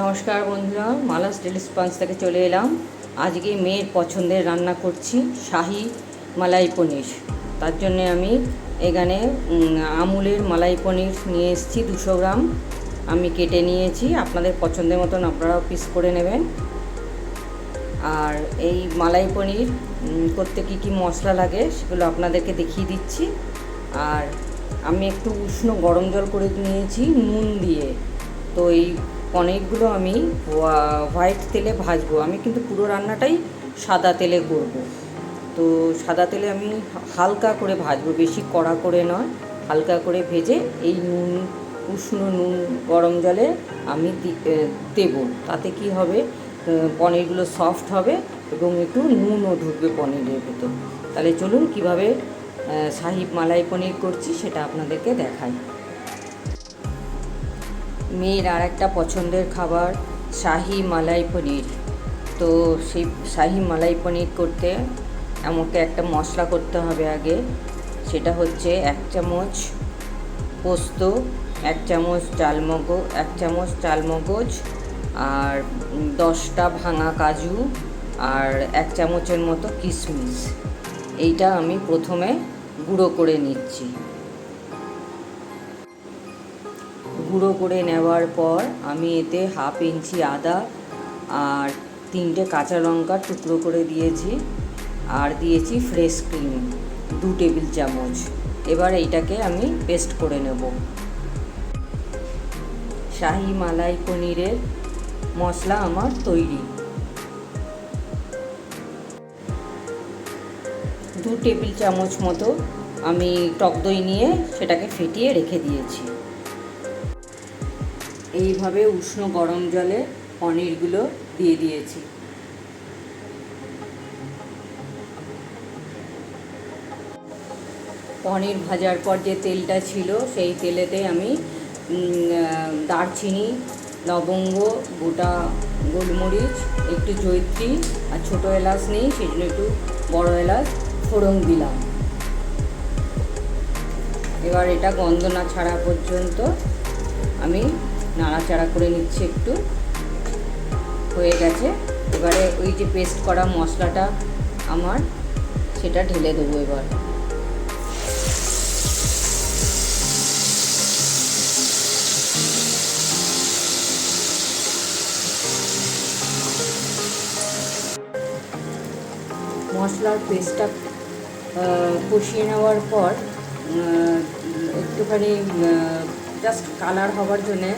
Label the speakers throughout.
Speaker 1: নমস্কার বন্ধুরা, Mala's daily sponge থেকে চলে এলাম। আজকে মেয়ের পছন্দের রান্না করছি শাহি মালাই পনির। তার জন্যে আমি এখানে আমুলের মালাই পনির নিয়ে এসেছি দুশো গ্রাম। আমি কেটে নিয়েছি, আপনাদের পছন্দের মতন আপনারাও পিস করে নেবেন। আর এই মালাই পনির করতে কি কি মশলা লাগে সেগুলো আপনাদেরকে দেখিয়ে দিচ্ছি। আর আমি একটু উষ্ণ গরম জল করে নিয়েছি, নুন দিয়ে। তো এই পনিরগুলো আমি হোয়াইট তেলে ভাজবো। আমি কিন্তু পুরো রান্নাটাই সাদা তেলে করব। তো সাদা তেলে আমি হালকা করে ভাজবো, বেশি কড়া করে নয়, হালকা করে ভেজে এই নুন, উষ্ণ নুন, গরম জলে আমি দেবো। তাতে কি হবে? পনিরগুলো সফট হবে এবং একটু নুনও ঢুকবে পনিরের ভেতর। তাহলে চলুন কীভাবে শাহি মালাই পনির করছি সেটা আপনাদেরকে দেখাই। মেয়ের আর একটা পছন্দের খাবার শাহি মালাই পনির। তো সেই শাহি মালাই পনির করতে আমাকে একটা মশলা করতে হবে আগে। সেটা হচ্ছে এক চামচ পোস্ত, এক চামচ চালমগজ এক চামচ চালমগজ আর দশটা ভাঙা কাজু আর এক চামচের মতো কিশমিশ। এইটা আমি প্রথমে গুঁড়ো করে নিচ্ছি। গুঁড়ো করে নেওয়ার পর আমি এতে হাফ ইঞ্চি আদা আর তিনটে কাঁচা লঙ্কা টুকরো করে দিয়েছি আর দিয়েছি ফ্রেশ ক্রিম, দু টেবিল চামচ। এবার এইটাকে আমি পেস্ট করে নেব। শাহি মালাই পনিরের মশলা আমার তৈরি। দু টেবিল চামচ মতো আমি টক দই নিয়ে সেটাকে ফেটিয়ে রেখে দিয়েছি। এইভাবে উষ্ণ গরম জলে পনিরগুলো দিয়ে দিয়েছি। পনির ভাজার পর যে তেলটা ছিল, সেই তেলেতে আমি দারচিনি, লবঙ্গ, গোটা গোলমরিচ, একটু জৈত্রী আর ছোটো এলাচ নেই, সেই জন্য একটু বড়ো এলাচ, ফোড়ন দিলাম। এবার এটা গন্ধ না ছাড়া পর্যন্ত আমি নাড়াচাড়া করে নিচ্ছি একটু। হয়ে গেছে। এবারে ওই যে পেস্ট করা মশলাটা আমার, সেটা ঢেলে দেবো এবার। মশলার পেস্টটা কষিয়ে নেওয়ার পর একটুখানি জাস্ট কালার হওয়ার জন্যে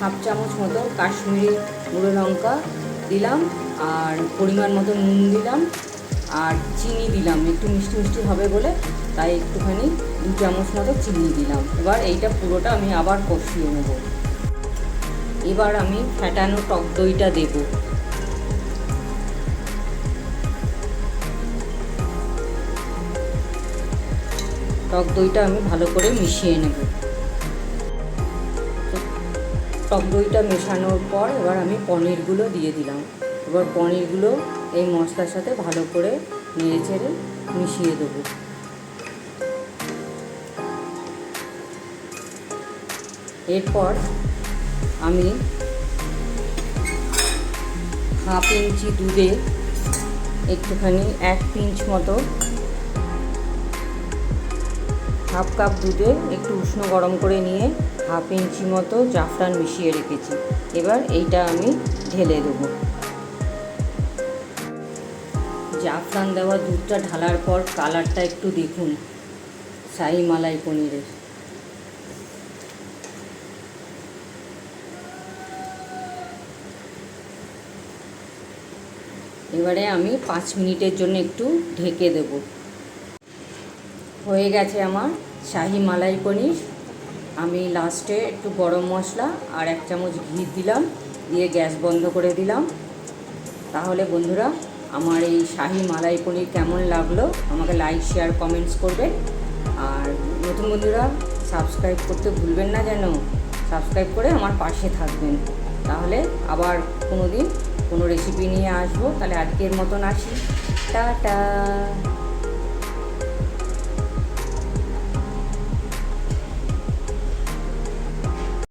Speaker 1: হাফ চামচ মতো কাশ্মীরি গুঁড়ো লঙ্কা দিলাম আর পরিমাণ মতো নুন দিলাম আর চিনি দিলাম। একটু মিষ্টি মিষ্টি হবে বলে তাই একটুখানি দু চামচ মতো চিনি দিলাম। এবার এইটা পুরোটা আমি আবার কষিয়ে নেব। এবার আমি ফ্যাটানো টক দইটা দেবো। টক দইটা আমি ভালো করে মিশিয়ে নেব। টক দইটা মেশানোর পর এবার আমি পনিরগুলো দিয়ে দিলাম। এবার পনিরগুলো এই মশলার সাথে ভালো করে নেড়ে চেড়ে মিশিয়ে দেবো। এরপর আমি হাফ ইঞ্চি দুধে একটুখানি এক পিঞ্চ মতো হাফ কাপ দুধে একটু উষ্ণ গরম করে নিয়ে হাফ ইঞ্চি মতো জাফরান মিশিয়ে রেখেছি। এবার এইটা আমি ঢেলে দেবো। জাফরান দেওয়া দুধটা ঢালার পর কালারটা একটু দেখুন শাহি মালাই পনিরের। এবারে আমি পাঁচ মিনিটের জন্য একটু ঢেকে দেবো। হয়ে গেছে আমার শাহি মালাই পনির। আমি লাস্টে একটু গরম মশলা আর এক চামচ ঘি দিলাম, দিয়ে গ্যাস বন্ধ করে দিলাম। তাহলে বন্ধুরা, আমার এই শাহি মালাই পনির কেমন লাগল? আমাকে লাইক শেয়ার কমেন্টস করবেন আর নতুন বন্ধুরা সাবস্ক্রাইব করতে ভুলবেন না যেন। সাবস্ক্রাইব করে আমার পাশে থাকবেন। তাহলে আবার কোনো দিন কোনো রেসিপি নিয়ে আসব। তাহলে আজকের মতন আসি। টাটা!